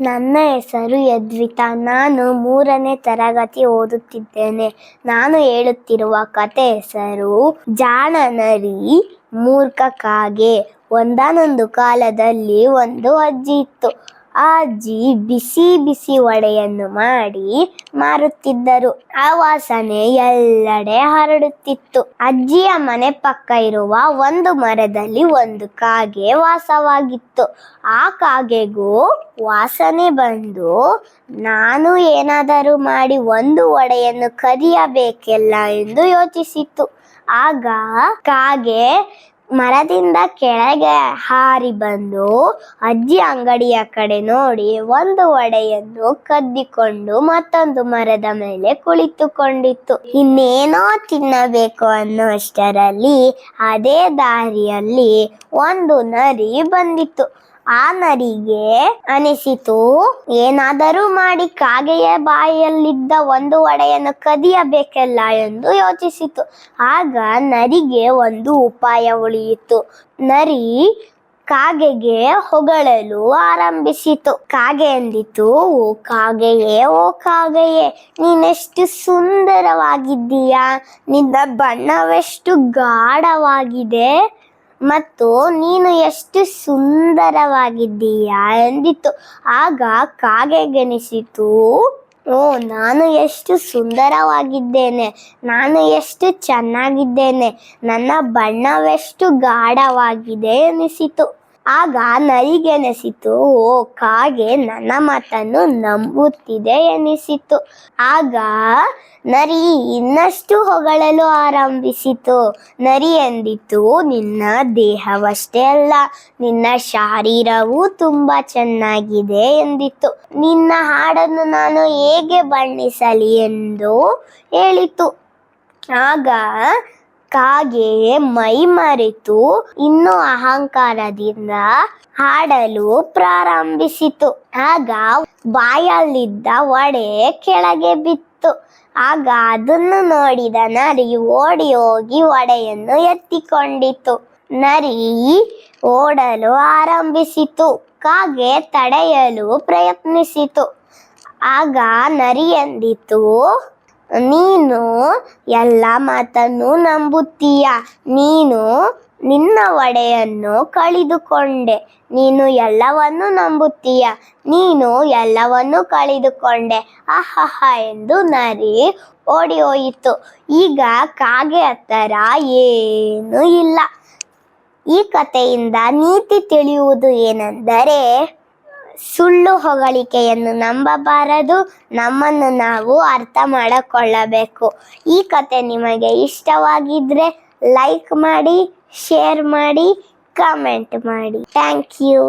ನನ್ನ ಹೆಸರು ಯದ್ವಿತಾ. ನಾನು ಮೂರನೇ ತರಗತಿ ಓದುತ್ತಿದ್ದೇನೆ. ನಾನು ಹೇಳುತ್ತಿರುವ ಕತೆ ಹೆಸರು ಜಾಣನರಿ ಮೂರ್ಖ ಕಾಗೆ. ಒಂದಾನೊಂದು ಕಾಲದಲ್ಲಿ ಒಂದು ಅಜ್ಜಿ ಇತ್ತು. ಅಜ್ಜಿ ಬಿಸಿ ಬಿಸಿ ವಡೆಯನ್ನು ಮಾಡಿ ಮಾರುತ್ತಿದ್ದರು. ಆ ವಾಸನೆ ಎಲ್ಲೆಡೆ ಹರಡುತ್ತಿತ್ತು. ಅಜ್ಜಿಯ ಮನೆ ಪಕ್ಕ ಇರುವ ಒಂದು ಮರದಲ್ಲಿ ಒಂದು ಕಾಗೆ ವಾಸವಾಗಿತ್ತು. ಆ ಕಾಗೆಗೂ ವಾಸನೆ ಬಂದು, ನಾನು ಏನಾದರೂ ಮಾಡಿ ಒಂದು ವಡೆಯನ್ನು ಕದಿಯಬೇಕೆಲ್ಲ? ಎಂದು ಯೋಚಿಸಿತು ಆಗ ಕಾಗೆ ಮರದಿಂದ ಕೆಳಗೆ ಹಾರಿ ಬಂದು ಅಜ್ಜಿ ಅಂಗಡಿಯ ಕಡೆ ನೋಡಿ ಒಂದು ವಡೆಯನ್ನು ಕದ್ದಿಕೊಂಡು ಮತ್ತೊಂದು ಮರದ ಮೇಲೆ ಕುಳಿತುಕೊಂಡಿತ್ತು. ಇನ್ನೇನೋ ತಿನ್ನಬೇಕು ಅನ್ನುವಷ್ಟರಲ್ಲಿ ಅದೇ ದಾರಿಯಲ್ಲಿ ಒಂದು ನರಿ ಬಂದಿತ್ತು. ಆ ನರಿಗೆ ಅನಿಸಿತು, ಏನಾದರೂ ಮಾಡಿ ಕಾಗೆಯ ಬಾಯಲ್ಲಿದ್ದ ಒಂದು ಒಡೆಯನ್ನು ಕದಿಯಬೇಕಲ್ಲ ಎಂದು ಯೋಚಿಸಿತು. ಆಗ ನರಿಗೆ ಒಂದು ಉಪಾಯ ಉಳಿಯಿತು. ನರಿ ಕಾಗೆಗೆ ಹೊಗಳಲು ಆರಂಭಿಸಿತು. ಕಾಗೆ ಎಂದಿತು, ಓ ಕಾಗೆಯೇ ಓ ಕಾಗೆಯೇ, ನೀನೆಷ್ಟು ಸುಂದರವಾಗಿದ್ದೀಯಾ, ನಿನ್ನ ಬಣ್ಣವೆಷ್ಟು ಗಾಢವಾಗಿದೆ ಮತ್ತು ನೀನು ಎಷ್ಟು ಸುಂದರವಾಗಿದ್ದೀಯಾ ಎಂದಿತ್ತು. ಆಗ ಕಾಗೆಗೆನಿಸಿತು ಓ, ನಾನು ಎಷ್ಟು ಸುಂದರವಾಗಿದ್ದೇನೆ. ನಾನು ಎಷ್ಟು ಚೆನ್ನಾಗಿದ್ದೇನೆ. ನನ್ನ ಬಣ್ಣವೆಷ್ಟು ಗಾಢವಾಗಿದೆ ಎನಿಸಿತು. ಆಗ ನರಿಗೆನಿಸಿತು, ಓ ಕಾಗೆ ನನ್ನ ಮಾತನ್ನು ನಂಬುತ್ತಿದೆ ಎನಿಸಿತು. ಆಗ ನರಿ ಇನ್ನಷ್ಟು ಹೊಗಳಲು ಆರಂಭಿಸಿತು. ನರಿ ಎಂದಿತು, ನಿನ್ನ ದೇಹವಷ್ಟೇ ಅಲ್ಲ, ನಿನ್ನ ಶಾರೀರವೂ ತುಂಬ ಚೆನ್ನಾಗಿದೆ ಎಂದಿತು. ನಿನ್ನ ಹಾಡನ್ನು ನಾನು ಹೇಗೆ ಬಣ್ಣಿಸಲಿ ಎಂದು ಹೇಳಿತು. ಆಗ ಕಾಗೆ ಮೈ ಮರೆತು ಇನ್ನು ಅಹಂಕಾರದಿಂದ ಹಾಡಲು ಪ್ರಾರಂಭಿಸಿತು. ಆಗ ಬಾಯಲ್ಲಿದ್ದ ವಡೆ ಕೆಳಗೆ ಬಿತ್ತು. ಆಗ ಅದನ್ನು ನೋಡಿದ ನರಿ ಓಡಿ ಹೋಗಿ ವಡೆಯನ್ನು ಎತ್ತಿಕೊಂಡಿತು. ನರಿ ಓಡಲು ಆರಂಭಿಸಿತು. ಕಾಗೆ ತಡೆಯಲು ಪ್ರಯತ್ನಿಸಿತು. ಆಗ ನರಿ ಎಂದಿತು ನೀನು ಎಲ್ಲ ಮಾತನ್ನು ನಂಬುತ್ತೀಯ. ನೀನು ನಿನ್ನ ಒಡೆಯನ್ನು ಕಳೆದುಕೊಂಡೆ. ನೀನು ಎಲ್ಲವನ್ನು ನಂಬುತ್ತೀಯ. ನೀನು ಎಲ್ಲವನ್ನು ಕಳೆದುಕೊಂಡೆ. ಅಹಹ ಎಂದು ನರಿ ಓಡಿ ಹೋಯಿತು ಈಗ ಕಾಗೆ ಹತ್ತರ ಏನೂ ಇಲ್ಲ. ಈ ಕಥೆಯಿಂದ ನೀತಿ ತಿಳಿಯುವುದು ಏನೆಂದರೆ ಸುಳ್ಳು ಹೊಗಳಿಕೆಯನ್ನು ನಂಬಬಾರದು. ನಮ್ಮನ್ನು ನಾವು ಅರ್ಥ ಮಾಡಿಕೊಳ್ಳಬೇಕು. ಈ ಕತೆ ನಿಮಗೆ ಇಷ್ಟವಾಗಿದ್ದರೆ ಲೈಕ್ ಮಾಡಿ, ಶೇರ್ ಮಾಡಿ, ಕಮೆಂಟ್ ಮಾಡಿ. Thank you.